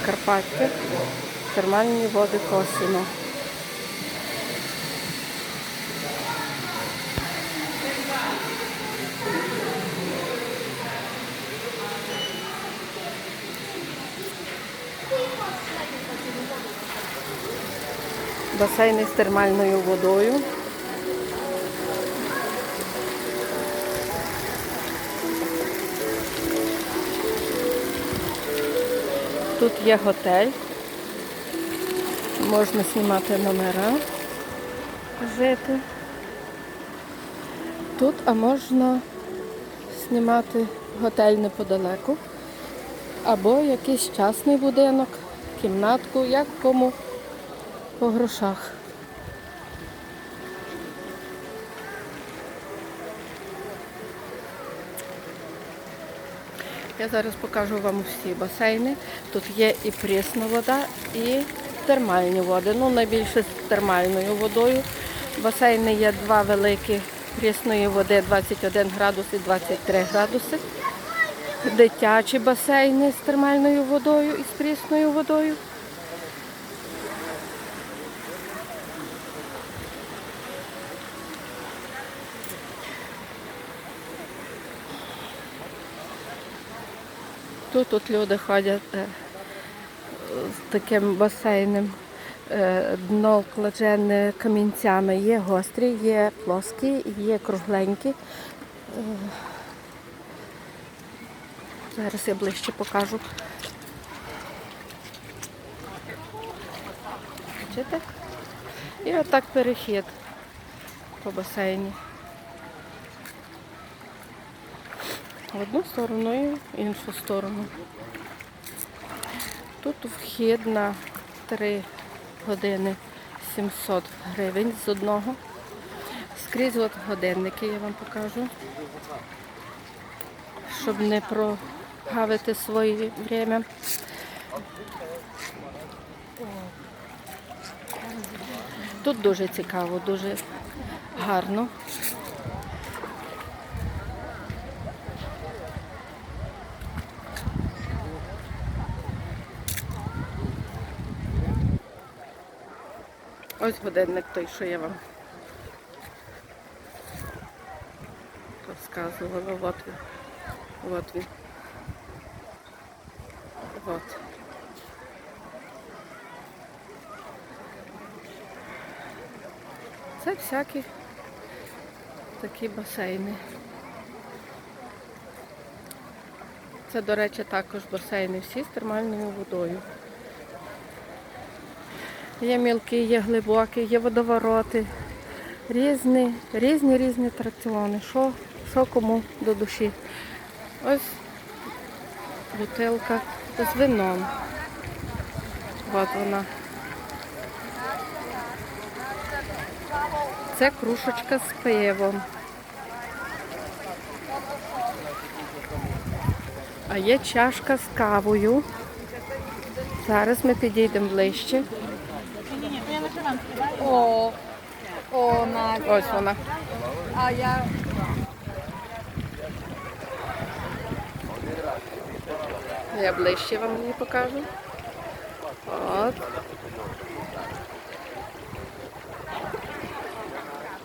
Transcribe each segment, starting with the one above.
Закарпаття, термальні води Косино. Басейни з термальною водою. Тут є готель. Можна знімати номера, жити. Тут, а можна знімати готель неподалеку. Або якийсь частний будинок, кімнатку, як кому по грошах. Я зараз покажу вам всі басейни. Тут є і прісна вода, і термальні води. Ну, найбільше з термальною водою. Басейни є два великі прісної води 21 градус і 23 градуси. Дитячі басейни з термальною водою і з прісною водою. Тут, тут люди ходять е, з таким басейном. Е, Дно вкладене камінцями. Є гострі, є плоскі, є кругленькі. Е, Зараз я ближче покажу. Бачите? І отак перехід по басейні. В одну сторону і в іншу сторону. Тут вхід на 3 години 700 гривень з одного. Скрізь от годинники я вам покажу. Щоб не прогавити своє время. Тут дуже цікаво, дуже гарно. Ось годинник той, що я вам розказувала. От він. От він. От. Це всякі такі басейни. Це, до речі, також басейни всі з термальною водою. Є мілкі, є глибокі, є водовороти. Різні, різні, різні атракціони. Що, що кому до душі. Ось бутилка з вином. От вона. Це кружечка з пивом. А є чашка з кавою. Зараз ми підійдемо ближче. О, о, Надя. Ось вона. А я Я ближче вам її покажу. От.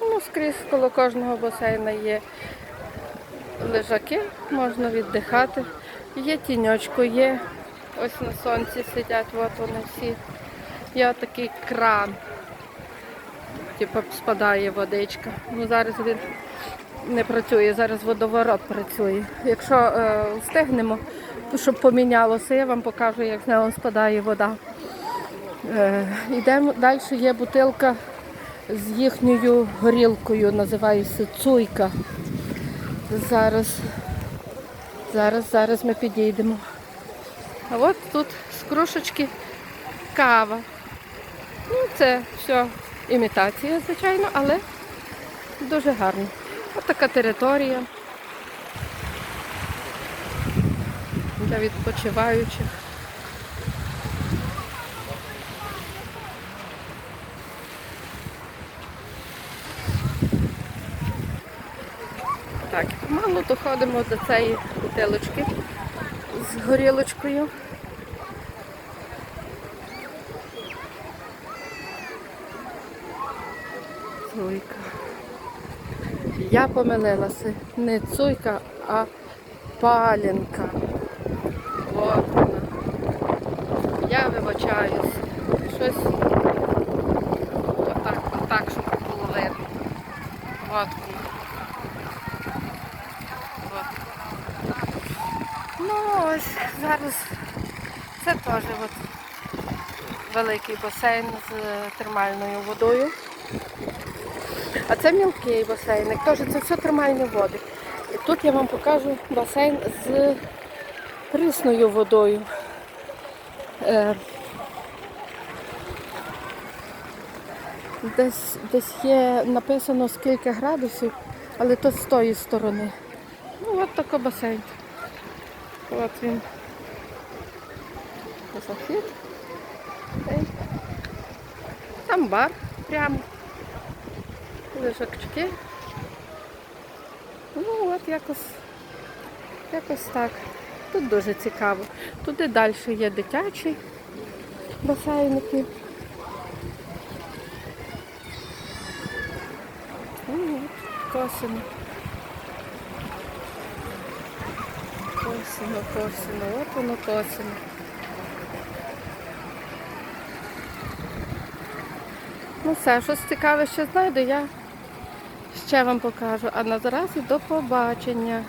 Ну, скрізь коло кожного басейна є лежаки, можна віддихати. Є тіньочку, є. Ось на сонці сидять, от вони всі. Є такий кран. Типу спадає водичка. Ну зараз він не працює, зараз водоворот працює. Якщо е, встигнемо, то щоб помінялося, я вам покажу, як з нього спадає вода. Е, йдемо далі, є бутилка з їхньою горілкою, називається цуйка. Зараз, зараз, зараз ми підійдемо. А от тут з кружечки кава. Ну, це все імітація, звичайно, але дуже гарно. Ось така територія для відпочиваючих. Так, мало доходимо до цієї бутилочки з горілочкою. Цуйка. Я помилилася. Не цуйка, а палінка. От вона. Я вибачаюся. Щось отак, отак, щоб було видно. От вона. От. Ну ось зараз це теж от великий басейн з термальною водою. А це мілкий басейник, теж це все термальні води. І тут я вам покажу басейн з присною водою. Е, Десь, десь є написано скільки градусів, але то з тої сторони. Ну, от такий басейн. От він. Захід. Там бар прямо. Лежачки. Ну от якось, якось так. Тут дуже цікаво. Туди далі є дитячі басейники. Ну, косино. Косино, косино, от воно косино. Ну все, щось цікаве ще знайду, я ще вам покажу. А на зараз до побачення.